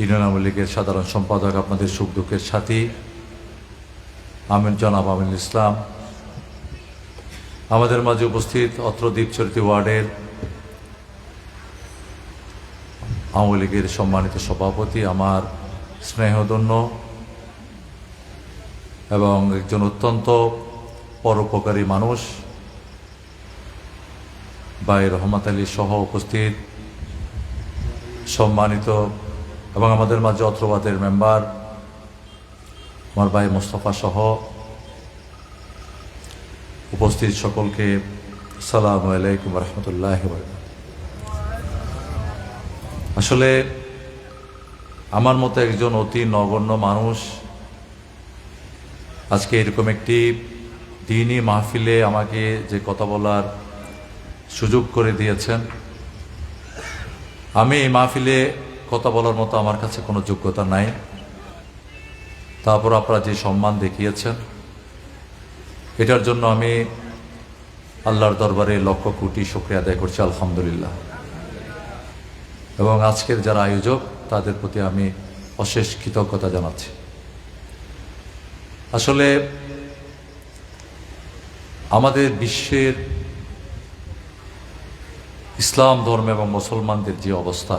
Union Awami লীগের সাধারণ সম্পাদক, আপনাদের সুখ দুঃখের সাথী। আমিন, জনাব আমিন ইসলাম। আমাদের মাঝে উপস্থিত অত্র দ্বীপচরিতি ওয়ার্ডের আওয়ামী লীগের সম্মানিত সভাপতি, আমার স্নেহধন্য এবং একজন অত্যন্ত পরোপকারী মানুষ, বাই রহমত আলী সহ উপস্থিত সম্মানিত এবং আমাদের মাঝে অত্রবাদের মেম্বার, আমার ভাই মোস্তফা সহ উপস্থিত সকলকে সালাম আলাইকুম রহমতুল্লাহ আসলে আমার মতো একজন অতি নগণ্য মানুষ আজকে এরকম একটি দিনই মাহফিলে আমাকে যে কথা বলার সুযোগ করে দিয়েছেন। আমি এই মাহফিলে কথা বলার মতো আমার কাছে কোনো যোগ্যতা নাই। তারপর আপনারা যে সম্মান দেখিয়েছেন, এটার জন্য আমি আল্লাহর দরবারে লক্ষ কোটি শুক্রিয়া আদায় করছি, আলহামদুলিল্লাহ। এবং আজকের যারা আয়োজক, তাদের প্রতি আমি অশেষ কৃতজ্ঞতা জানাচ্ছি। আসলে আমাদের বিশ্বের ইসলাম ধর্ম এবং মুসলমানদের যে অবস্থা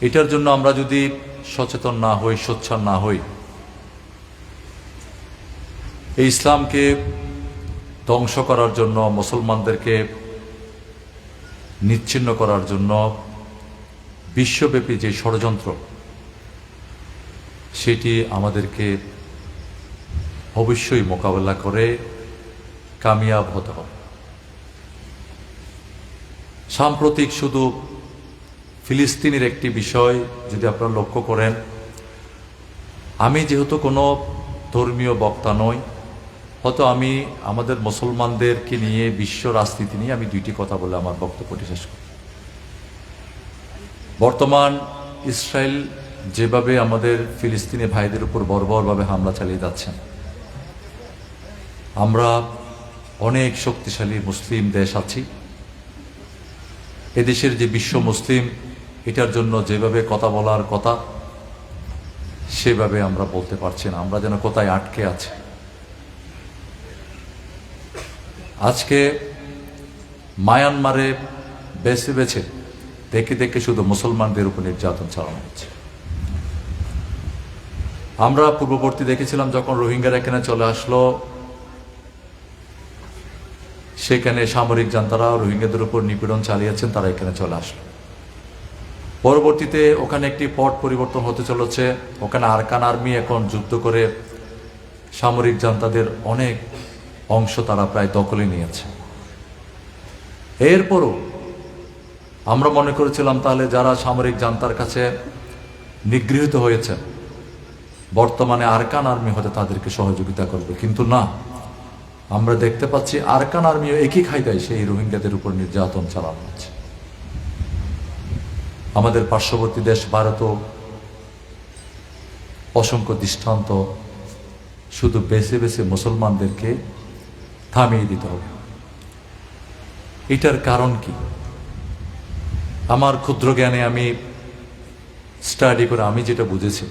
এটার জন্য আমরা যদি সচেতন না হই, সোচ্চার না হই, এই ইসলামকে ধ্বংস করার জন্য, মুসলমানদেরকে নিচ্ছিন্ন করার জন্য বিশ্বব্যাপী যে ষড়যন্ত্র, সেটি আমাদেরকে অবশ্যই মোকাবেলা করে কামিয়াব হতে হবে। সাম্প্রতিক শুধু ফিলিস্তিনের একটি বিষয় যদি আপনারা লক্ষ্য করেন, আমি যেহেতু কোনো ধর্মীয় বক্তা নই, হয়তো আমি আমাদের মুসলমানদেরকে নিয়ে বিশ্ব রাজনীতি নিয়ে আমি দুইটি কথা বলে আমার বক্তব্যটি শেষ করি। বর্তমান ইসরায়েল যেভাবে আমাদের ফিলিস্তিনি ভাইদের উপর বর্বরভাবে হামলা চালিয়ে যাচ্ছেন আমরা অনেক শক্তিশালী মুসলিম দেশ আছি। এদেশের যে বিশ্ব মুসলিম এটার জন্য যেভাবে কথা বলার কথা, সেভাবে আমরা বলতে পারছি না। আমরা যেন কোথায় আটকে আছি। আজকে মায়ানমারে বেছে বেছে দেখে দেখে শুধু মুসলমানদের উপর নির্যাতন চালানো হচ্ছে। আমরা পূর্ববর্তী দেখেছিলাম যখন রোহিঙ্গারা এখানে চলে আসলো, সেখানে সামরিক যান, তারা রোহিঙ্গাদের উপর নিপীড়ন চালিয়েছেন, তারা এখানে চলে আসলো। পরবর্তীতে ওখানে একটি পট পরিবর্তন হতে চলেছে। ওখানে আরকান আর্মি এখন যুদ্ধ করে সামরিক জান্তাদের অনেক অংশ তারা প্রায় দখলে নিয়েছে। এরপরও আমরা মনে করেছিলাম তাহলে যারা সামরিক জান্তার কাছে নিগৃহীত হয়েছে বর্তমানে আরকান আর্মি হতে তাদেরকে সহযোগিতা করবে। কিন্তু না, আমরা দেখতে পাচ্ছি আরকান আর্মিও একই খাইদায় সেই রোহিঙ্গাদের উপর নির্যাতন চালানো হচ্ছে। আমাদের পার্শ্ববর্তী দেশ ভারতও অসংখ্য দৃষ্টান্ত শুধু বেছে বেছে মুসলমানদেরকে থামিয়ে দিতে হবে। এটার কারণ কি? আমার ক্ষুদ্র জ্ঞানে আমি স্টাডি করে আমি যেটা বুঝেছি,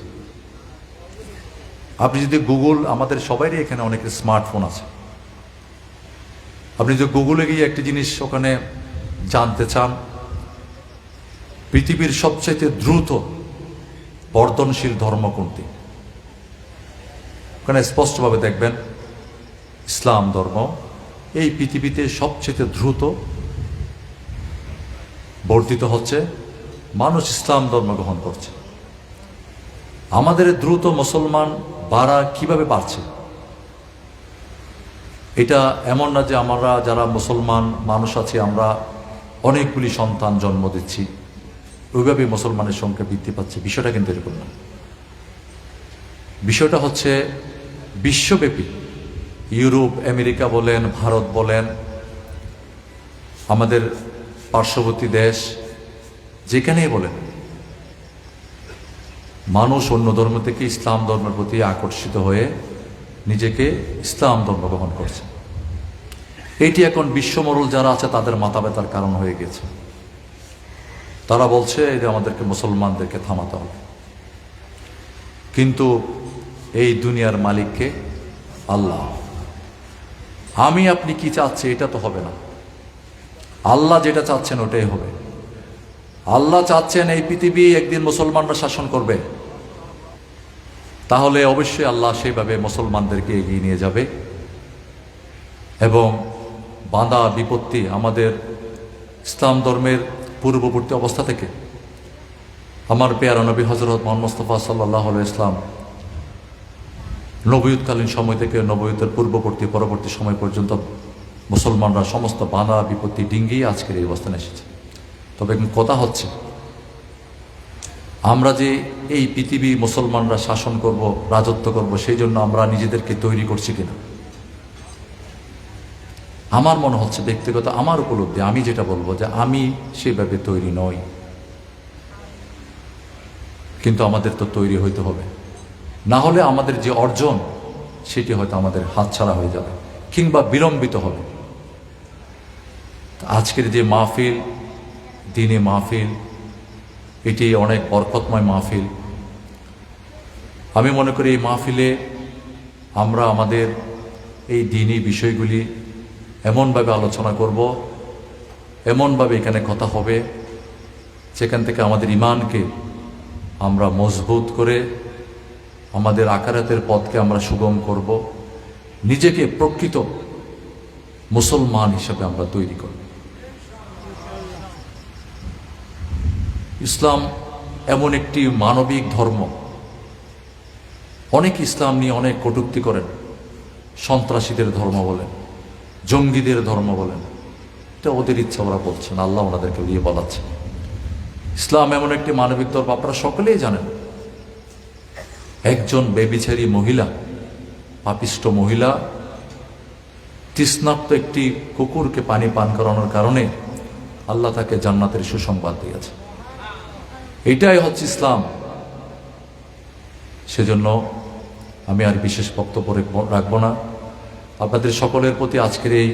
আপনি যদি গুগল আমাদের সবারই এখানে অনেকের স্মার্টফোন আছে। আপনি যদি গুগলে গিয়ে একটি জিনিস ওখানে জানতে চান পৃথিবীর সবচাইতে দ্রুত বর্ধনশীল ধর্ম কোনটি? ওখানে স্পষ্টভাবে দেখবেন, ইসলাম ধর্ম এই পৃথিবীতে সবচেয়ে দ্রুত বর্ধিত হচ্ছে, মানুষ ইসলাম ধর্ম গ্রহণ করছে। আমাদের দ্রুত মুসলমান বাড়া কীভাবে বাড়ছে? এটা এমন না যে আমরা, যারা মুসলমান মানুষ আছি, আমরা অনেকগুলি সন্তান জন্ম দিচ্ছি। ওইভাবে মুসলমানের সংখ্যা বৃদ্ধি পাচ্ছে। বিষয়টা কিন্তু এরকম না। বিষয়টা হচ্ছে বিশ্বব্যাপী। ইউরোপ, আমেরিকা বলেন, ভারত বলেন, আমাদের পার্শ্ববর্তী দেশ, যেখানেই বলেন, মানুষ অন্য ধর্ম থেকে ইসলাম ধর্মের প্রতি আকর্ষিত হয়ে নিজেকে ইসলাম ধর্ম গ্রহণ করছে। এটি এখন বিশ্বমরল যারা আছে, তাদের মাথা ব্যথার কারণ হয়ে গেছে। তারা বলছে যে আমাদেরকে মুসলমানদেরকে থামাতে হবে। কিন্তু এই দুনিয়ার মালিককে আল্লাহ। আমি, আপনি কি চাচ্ছি এটা তো হবে না। আল্লাহ যেটা চাচ্ছেন, ওটাই হবে। আল্লাহ চাচ্ছেন এই পৃথিবী একদিন মুসলমানরা শাসন করবে। তাহলে অবশ্যই আল্লাহ সেইভাবে মুসলমানদেরকে এগিয়ে নিয়ে যাবে। এবং বাঁধা বিপত্তি আমাদের ইসলাম ধর্মের পূর্ববর্তী অবস্থা থেকে। আমার পেয়ারা নবী হজরত মোহাম্মদ মুস্তফা সাল্লাহ ইসলাম নবয়ুৎকালীন সময় থেকে নবয়ুতের পূর্ববর্তী, পরবর্তী সময় পর্যন্ত মুসলমানরা সমস্ত বাধা বিপত্তি ডিঙ্গিয়ে আজকের এই অবস্থানে এসেছে। তবে কথা হচ্ছে, আমরা যে এই পৃথিবী মুসলমানরা শাসন করব, রাজত্ব করব, সেই জন্য আমরা নিজেদেরকে তৈরি করছি কিনা? আমার মনে হচ্ছে ব্যক্তিগত আমার উপলব্ধি, আমি যেটা বলব যে আমি সেভাবে তৈরি নই। কিন্তু আমাদের তো তৈরি হইতে হবে। না হলে আমাদের যে অর্জন, সেটি হয়তো আমাদের হাতছাড়া হয়ে যাবে কিংবা বিলম্বিত হবে। আজকের যে মাহফিল, দিনে মাহফিল, এটি অনেক বরকতময় মাহফিল। আমি মনে করি এই মাহফিলে আমরা আমাদের এই দিনই বিষয়গুলি এমনভাবে আলোচনা করব, এমনভাবে এখানে কথা হবে, যেখান থেকে আমাদের ইমানকে আমরা মজবুত করে, আমাদের আকারাতের পথকে আমরা সুগম করব, নিজেকে প্রকৃত মুসলমান হিসেবে আমরা তৈরি করব। ইসলাম এমন একটি মানবিক ধর্ম। অনেক ইসলাম নিয়ে অনেক কটূক্তি করেন, সন্ত্রাসীদের ধর্ম বলেন। জঙ্গিদের ধর্ম বলেন। এটা ওদের ইচ্ছা, ওরা বলছেন আল্লাহ ওনাদেরকে দিয়ে বলাচ্ছে। ইসলাম এমন একটি মানবিক ধর্ম, আপনারা সকলেই জানেন। একজন বেবিচারী মহিলা, পাপিষ্ট মহিলা তৃষ্ণাপ্ত একটি কুকুরকে পানি পান করানোর কারণে আল্লাহ তাকে জান্নাতের সুসংবাদ দিয়েছে। এটাই হচ্ছে ইসলাম। সেজন্য আমি আর বিশেষ বক্তব্য রাখব না। আপনাদের সকলের প্রতি আজকের এই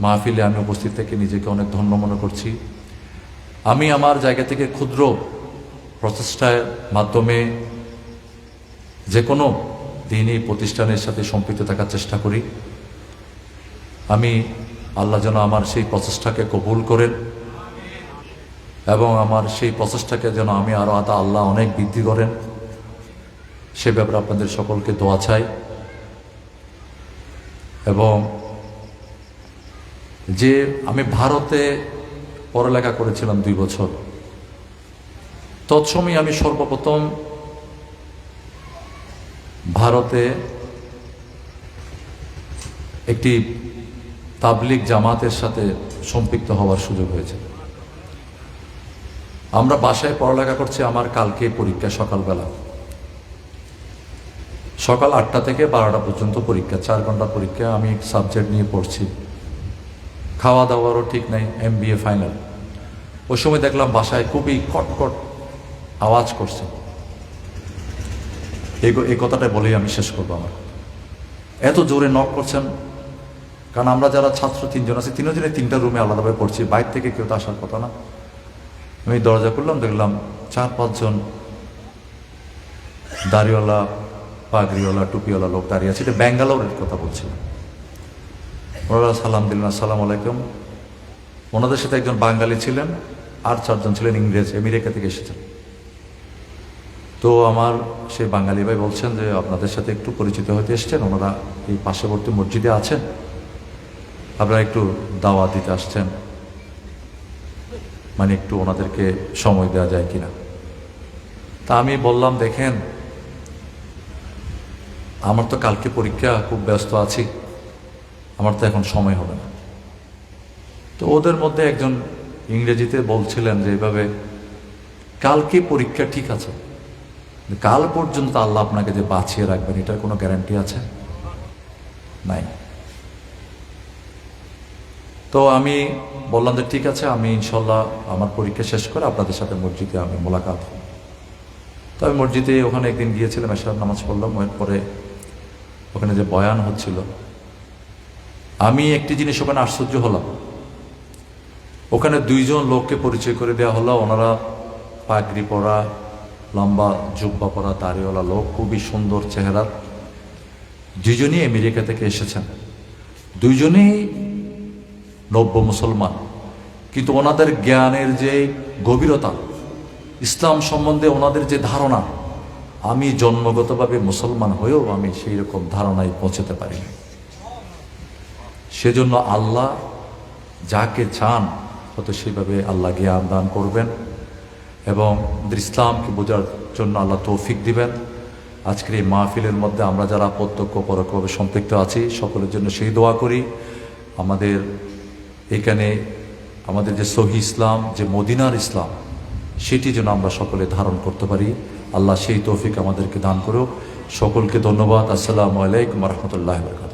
মাহফিলে আমি উপস্থিত থেকে নিজেকে অনেক ধন্য মনে করছি। আমি আমার জায়গা থেকে ক্ষুদ্র প্রচেষ্টার মাধ্যমে যে কোনো দিনই প্রতিষ্ঠানের সাথে সম্পৃক্ত থাকার চেষ্টা করি। আমি আল্লাহ যেন আমার সেই প্রচেষ্টাকে কবুল করেন এবং আমার সেই প্রচেষ্টাকে যেন আমি আরও আতা আল্লাহ অনেক বৃদ্ধি করেন। সে ব্যাপারে আপনাদের সকলকে দোয়া চাই। এবং যে আমি ভারতে পড়ালেখা করেছিলাম দুই বছর, তৎসময় আমি সর্বপ্রথম ভারতে একটি তাবলিক জামাতের সাথে সম্পৃক্ত হওয়ার সুযোগ হয়েছে। আমরা বাসায় পড়ালেখা করছি, আমার কালকে পরীক্ষা সকালবেলা। সকাল আটটা থেকে বারোটা পর্যন্ত পরীক্ষা, চার ঘণ্টা পরীক্ষা আমি সাবজেক্ট নিয়ে পড়ছি। খাওয়া দাওয়ারও ঠিক নাই এম বি এ ফাইনাল ওই সময় দেখলাম বাসায় খুবই কটকট আওয়াজ করছে। এই কথাটা বলেই আমি শেষ করব আমার। এত জোরে নক করছেন, কারণ আমরা যারা ছাত্র তিনজন আছি তিনজনে তিনটা রুমে আলাদাভাবে পড়ছি, বাইরে থেকে কেউ তো আসার কথা না। আমি দরজা করলাম দেখলাম চার পাঁচজন দাড়িওয়ালা পাগড়িওয়ালা, টুপিওয়ালা লোক দাঁড়িয়ে আছে। এটা ব্যাঙ্গালোরের কথা বলছিলাম ওনারা সালাম দিলেন, আসসালাম আলাইকুম। ওনাদের সাথে একজন বাঙালি ছিলেন, আর চারজন ছিলেন ইংরেজ, আমেরিকা থেকে এসেছেন। তো আমার সেই বাঙালি ভাই বলছেন যে, আপনাদের সাথে একটু পরিচিত হতে এসছেন? ওনারা এই পার্শ্ববর্তী মসজিদে আছেন? আপনারা একটু দাওয়া দিতে আসছেন? মানে একটু ওনাদেরকে সময় দেওয়া যায় কিনা? তা আমি বললাম, দেখেন আমার তো কালকে পরীক্ষা, খুব ব্যস্ত আছি। আমার তো এখন সময় হবে না। তো ওদের মধ্যে একজন ইংরেজিতে বলছিলেন যে এইভাবে কালকে পরীক্ষা ঠিক আছে। কাল পর্যন্ত আল্লাহ আপনাকে যে বাঁচিয়ে রাখবেন, এটার কোনো গ্যারান্টি আছে? নাই। তো আমি বললাম যে, ঠিক আছে, আমি ইনশাল্লাহ আমার পরীক্ষা শেষ করে আপনাদের সাথে মসজিদে আমি মোলাকাত হব তো আমি মসজিদে ওখানে একদিন গিয়েছিলাম এসব নামাজ পড়লাম। পরে ওখানে যে বয়ান হচ্ছিল। আমি একটি জিনিস ওখানে আশ্চর্য হলাম। ওখানে দুইজন লোককে পরিচয় করে দেওয়া হলো। ওনারা পাগড়ি পরা, লম্বা জুব্বা পরা দাড়িওয়ালা লোক, খুবই সুন্দর চেহারার দুইজনই আমেরিকা থেকে এসেছেন। দুইজনেই নব্য মুসলমান। কিন্তু ওনাদের জ্ঞানের যে গভীরতা, ইসলাম সম্বন্ধে ওনাদের যে ধারণা আমি জন্মগতভাবে মুসলমান হয়েও আমি সেই রকম ধারণায় পৌঁছতে পারিনি। সেজন্য আল্লাহ যাকে চান, হয়তো সেইভাবে আল্লাহ জ্ঞান দান করবেন এবং ইসলামকে বোঝার জন্য আল্লাহ তৌফিক দিবেন। আজকের এই মাহফিলের মধ্যে আমরা যারা প্রত্যক্ষ, পরোক্ষভাবে সম্পৃক্ত আছি, সকলের জন্য সেই দোয়া করি। আমাদের এখানে আমাদের যে সহি ইসলাম, যে মদিনার ইসলাম, সেটি যেন আমরা সকলে ধারণ করতে পারি। আল্লাহ সেই তৌফিক আমাদেরকে দান করুক। সকলকে ধন্যবাদ। আসসালামু আলাইকুম রহমতুল্লাহ বরকাত